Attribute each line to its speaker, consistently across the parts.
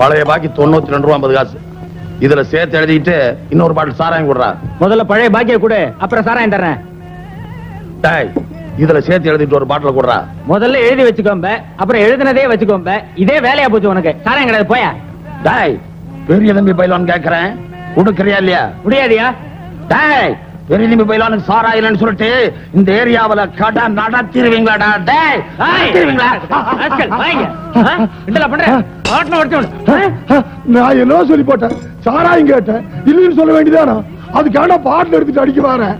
Speaker 1: பழைய பாக்கி தொண்ணூத்தி ரெண்டு ரூபா ஐம்பது காசு. இதுல சேர்த்து எழுதிட்டு இன்னொரு பாட்டில் சாராயம் கொடுறா.
Speaker 2: முதல்ல பழைய பாக்கிய கொடு அப்புறம் சாராயம் தர்றேன்.
Speaker 1: டேய் இதுல சேர்த்து எழுதிட்டு ஒரு பாட்டில் கொடுறா.
Speaker 2: முதல்ல எழுதி வச்சுக்கோம்ப அப்புறம் எழுதுனதே வச்சுக்கோம்ப இதே வேலையா போச்சு உனக்கு. சாராயம் கிடையாது போயா.
Speaker 1: டேய் பெரிய தம்பி பைலான் கேக்குறேன். கொடுக்கறியா இல்லையா?
Speaker 2: முடியாதியா?
Speaker 1: டேய் பெரிய தம்பி பைலானுக்கு சாரா இல்லைன்னு சொல்லிட்டு இந்த ஏரியாவுல கடை நடத்திடுவீங்களாடா டேய்.
Speaker 2: ஆ? கிண்டலா பண்ற? உடைச்சு.
Speaker 3: நான் என்ன சொல்லி போட்டேன். சாராயம் கேட்டேன். இல்லைன்னு சொல்ல வேண்டியதானா? அதுக்கான பாட்டில் எடுத்துட்டு அடிக்க வரேன்.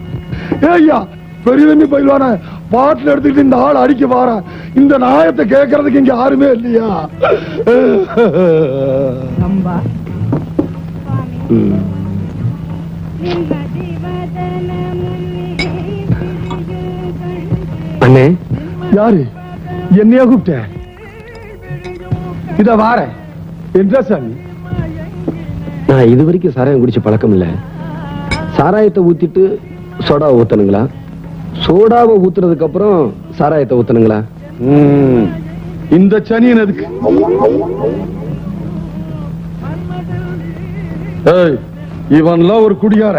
Speaker 3: ஏய்யா பெரிய தம்பி பயில்வான பாட்டில் எடுத்துக்கிட்டு இந்த ஆள் அடிக்க வாரேன். இந்த நாயத்தை கேட்கறதுக்கு இங்க யாருமே இல்லையா?
Speaker 4: அண்ணே.
Speaker 3: யாரு? என்னையா கூப்பிட்ட? இத வாரேன். என்ற சாமி
Speaker 4: நான் இது வரைக்கும் சாராயம் குடிச்ச பழக்கம் இல்ல. சாராயத்தை ஊத்திட்டு சோடா ஊத்தணுங்களா? சோடாவை ஊத்துனதுக்கு அப்புறம் சாராயத்தை ஊத்தணுங்களா?
Speaker 3: இந்த சனியன் எதுக்கு? ஏய் இவன்லாம் ஒரு குடியார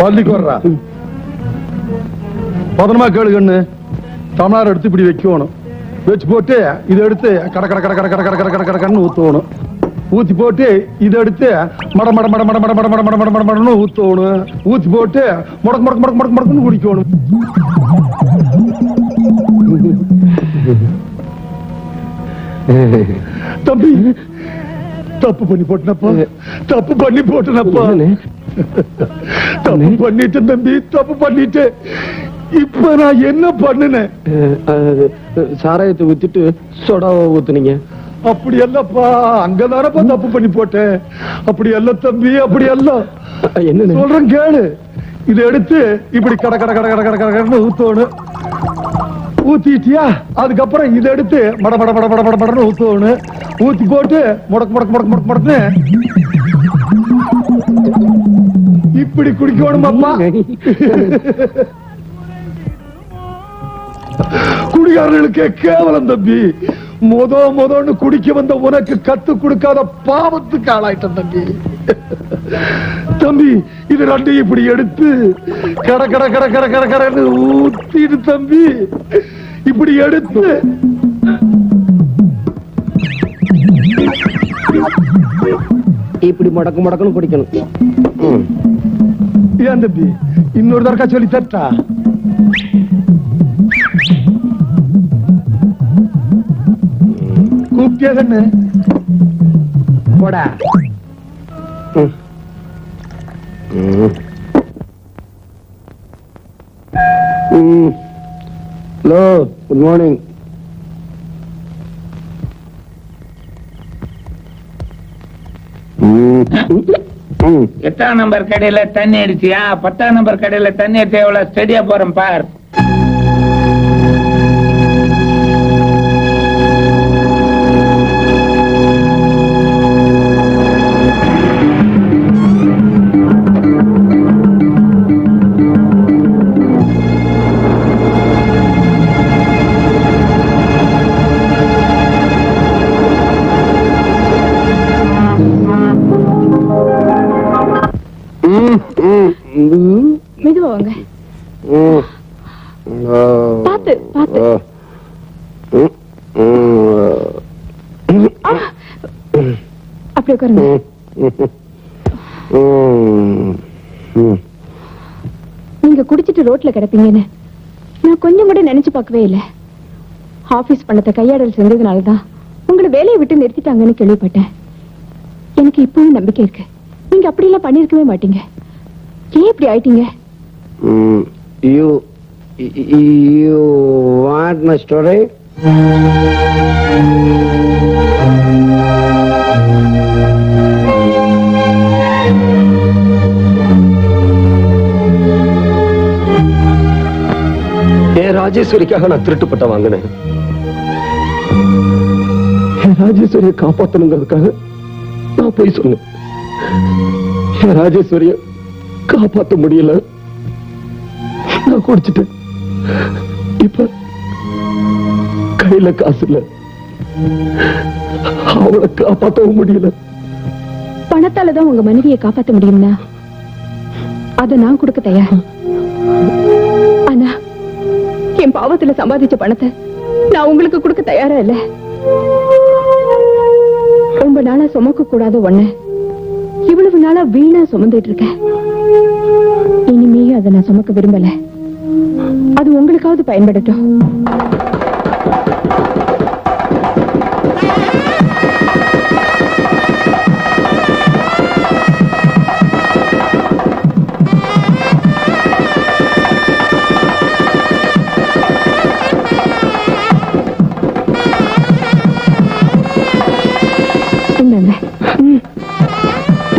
Speaker 3: பள்ளிக்கு வர்றா. பதனமா கேளு கண்ணு தமிழார் எடுத்து இப்படி வைக்கணும் வச்சு போட்டு இதை எடுத்து கட கட கட கட கட கட கட கட கட கடன்னு ஊத்தணும் ஊத்தி போட்டு இதை எடுத்து மட மட மட மட மட மட மட மட மட மட மடன்னு ஊத்தணும் ஊத்தி போட்டு முடக்கு முடக்கு முடக்கு முடக்கு முடக்குன்னு குடிக்கணும் தம்பி தப்பு பண்ணி போட்டனப்பா தப்பு பண்ணி போட்டனப்பா? தப்பு பண்ணிட்டேன் தம்பி தப்பு பண்ணிட்டு இப்ப நான் என்ன பண்ணுனேன்?
Speaker 4: சாராயத்தை ஊத்திட்டு சோடாவை ஊத்துனீங்க.
Speaker 3: அப்படி அல்லப்பா அங்கதானப்பா தப்பு பண்ணி போட்டேன். அப்படி அல்ல தம்பி அப்படி அல்ல
Speaker 4: என்னண்ணே
Speaker 3: சொல்றேன் கேளு. இதை எடுத்து இப்படி கட கட கட கட கட கட கடன்னு ஊத்தணும். ஊத்திட்டியா? அதுக்கப்புறம் இதை எடுத்து மட மட மட மட மட மடன்னு ஊத்தணும். ஊத்தி போட்டு முடக்கு முடக்கு முடக்கு முடக்கு முடக்குன்னு. இப்படி குடிக்கணும் அம்மா குடிகாரர்களுக்கு கேவலம் தம்பி. முத முதன்னு குடிக்க வந்த உனக்கு கத்து கொடுக்காத பாவத்துக்கு ஆளாயிட்டம் தம்பி. தம்பி இது ரெண்டையும் இப்படி எடுத்து கட கட கட கட கட கடன்னு ஊத்திடு தம்பி. இப்படி எடுத்து
Speaker 4: இப்படி முடக்கு முடக்குன்னு குடிக்கணும்.
Speaker 3: ஏன் தம்பி? இன்னொரு தடக்கா சொல்லி தட்டா கூப்பிட்டியா கண்ணு போடா.
Speaker 4: ஹலோ குட் மார்னிங்
Speaker 5: எட்டாம் நம்பர் கடையில தண்ணி அடிச்சியா? பத்தாம் நம்பர் கடையில தண்ணி அடிச்சா எவ்வளவு ஸ்டெடியா போறேன் பார்.
Speaker 6: உட்காருங்க. நீங்க குடிச்சிட்டு ரோட்ல கிடப்பீங்கன்னு நான் கொஞ்சம் கூட நினைச்சு பார்க்கவே இல்ல. ஆபீஸ் பணத்தை கையாடல் செஞ்சதுனாலதான் உங்களை வேலையை விட்டு நிறுத்திட்டாங்கன்னு கேள்விப்பட்டேன். எனக்கு இப்பவும் நம்பிக்கை இருக்கு. நீங்க அப்படி எல்லாம் பண்ணிருக்கவே மாட்டீங்க. ஏன் இப்படி ஆயிட்டீங்க?
Speaker 4: Want my ராஜேஸ்வரிக்காக நான் திருட்டுப்பட்ட வாங்கினேன். ராஜேஸ்வரிய ராஜேஸ்வரியை காப்பாத்தணுங்கிறதுக்காக நான் போய் சொன்னேன். என் ராஜேஸ்வரிய காப்பாத்த முடியல. நான் குடிச்சிட்டேன். இப்ப கையில காசு இல்ல. அவளை காப்பாத்தவும் முடியல.
Speaker 6: பணத்தாலதான் உங்க மனைவியை காப்பாத்த முடியும்னா அதை நான் கொடுக்க தயார். என் பாவத்துல சம்பாதிச்ச பணத்தை நான் உங்களுக்கு கொடுக்க தயாரா இல்ல? ரொம்ப நாளா சுமக்க கூடாத ஒண்ணு இவ்வளவு நாளா வீணா சுமந்துட்டு இருக்கேன் இனிமே அதை நான் சுமக்க விரும்பல. அது உங்களுக்காவது பயன்படட்டும்.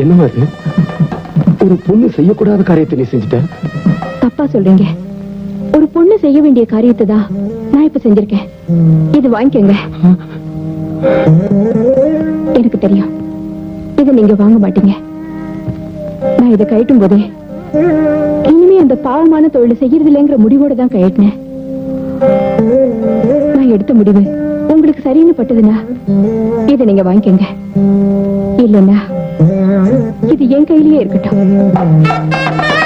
Speaker 4: என்னமா அது ஒரு பொண்ணு செய்யக்கூடாத காரியத்தை நீ செஞ்சுட்ட?
Speaker 6: தப்பா சொல்றீங்க. ஒரு பொண்ணு செய்ய வேண்டிய காரியத்தை தான் நான் இப்ப செஞ்சிருக்கேன். இது வாங்கிக்கோங்க. எனக்கு தெரியும். இதை நீங்க வாங்க மாட்டீங்க. நான் இதை கழட்டும் போதே இனிமே அந்த பாவமான தொழில் செய்யறது இல்லைங்கிற முடிவோட தான் கழட்டினேன். நான் எடுத்த முடிவு உங்களுக்கு சரின்னு பட்டதுன்னா இதை நீங்க வாங்கிக்கோங்க. இல்லைன்னா இது என் கையிலேயே இருக்கட்டும்.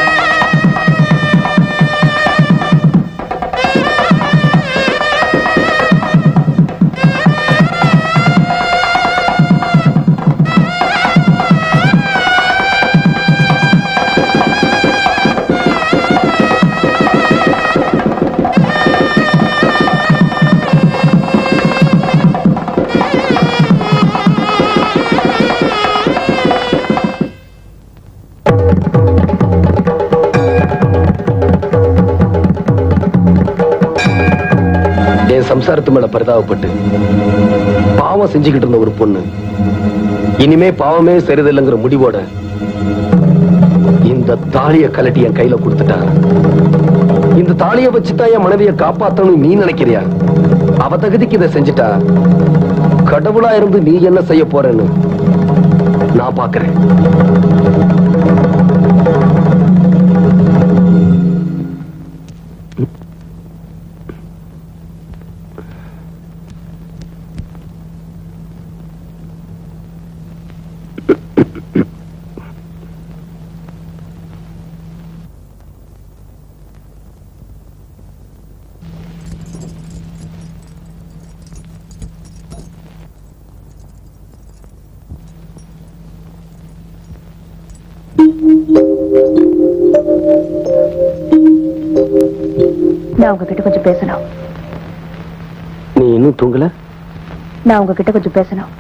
Speaker 4: சம்சாரத்து மேல பரிதாபப்பட்டு பாவம் செஞ்சுக்கிட்டு இருந்த ஒரு பொண்ணு. இனிமே பாவமே சரிதில்லைங்கிற முடிவோட இந்த தாலிய கலட்டி என் கையில கொடுத்துட்டா. இந்த தாலிய வச்சுதான் என் மனைவியை காப்பாத்தணும் நீ நினைக்கிறியா? அவ தகுதிக்கு இதை செஞ்சுட்டா. கடவுளா இருந்து நீ என்ன செய்ய போறேன்னு நான் பாக்குறேன்.
Speaker 6: நான் உங்ககிட்ட கொஞ்சம் பேசணும்.
Speaker 4: நீ இன்னும் தூங்கல?
Speaker 6: நான் உங்ககிட்ட கொஞ்சம் பேசணும்.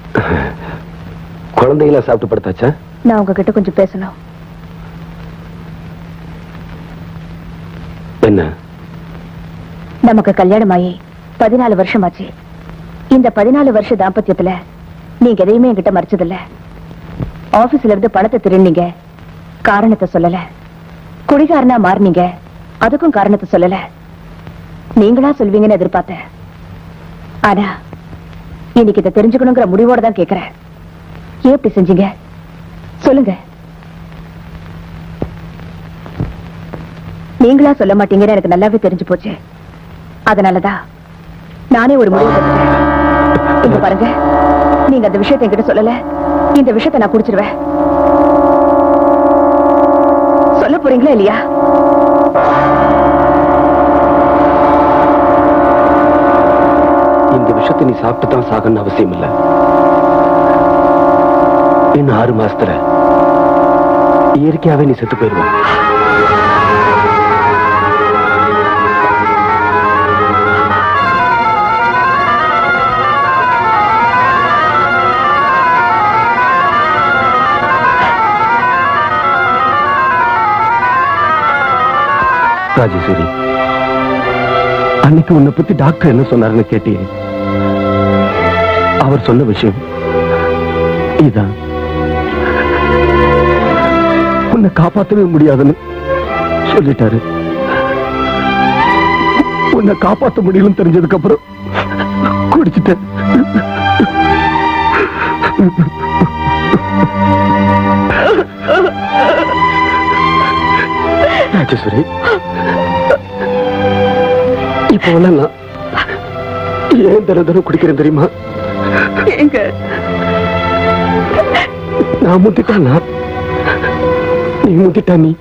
Speaker 4: குழந்தைகள சாப்பிட்டு படுத்தாச்சா?
Speaker 6: நான் உங்ககிட்ட கொஞ்சம் பேசணும்.
Speaker 4: என்ன?
Speaker 6: நமக்கு கல்யாணம் ஆகி பதினாலு வருஷம் ஆச்சு இந்த பதினாலு வருஷ தாம்பத்தியத்துல நீங்க எதையுமே என்கிட்ட மறைச்சதில்ல. ஆபீஸ்ல இருந்து பணத்தை திருநீங்க காரணத்தை சொல்லல. குடிகாரனா மாறினீங்க. அதுக்கும் காரணத்தை சொல்லல. நீங்களா சொல்வீங்கன்னு எதிர்பார்த்தேன். ஆனா இன்னைக்கு இதை தெரிஞ்சுக்கணுங்கிற முடிவோட தான் கேட்கிறேன் ஏன் இப்படி செஞ்சீங்க? சொல்லுங்க. நீங்களா சொல்ல மாட்டீங்கன்னு எனக்கு நல்லாவே தெரிஞ்சு போச்சு. அதனாலதான் நானே ஒரு முடிவு இங்க பாருங்க. நீங்க அந்த விஷயத்தை என்கிட்ட சொல்லல. இந்த விஷயத்தை நான் குடிச்சிருவேன். சொல்ல போறீங்களா இல்லையா?
Speaker 4: இந்த விஷயத்தை நீ சாப்பிட்டு தான் அவசியம் இல்ல இன்னும் ஆறு மாசத்துல இயற்கையாவே நீ செத்து போயிருவ ராஜேஸ்வரி அன்னைக்கு உன்னை பத்தி டாக்டர் என்ன சொன்னாருன்னு கேட்டியே அவர் சொன்ன விஷயம். இதான் உன்னை காப்பாத்தவே முடியாதுன்னு சொல்லிட்டாரு. உன்னை காப்பாத்த முடியலன்னு தெரிஞ்சதுக்கு அப்புறம் குடிச்சிட்டேன் ராஜேஸ்வரி இப்போ நான் ஏன் தர தர குடிக்கிறேன் தெரியுமா?
Speaker 6: எங்க?
Speaker 4: நான் முட்டிட்டானா நீ முட்டிட்டா நீ?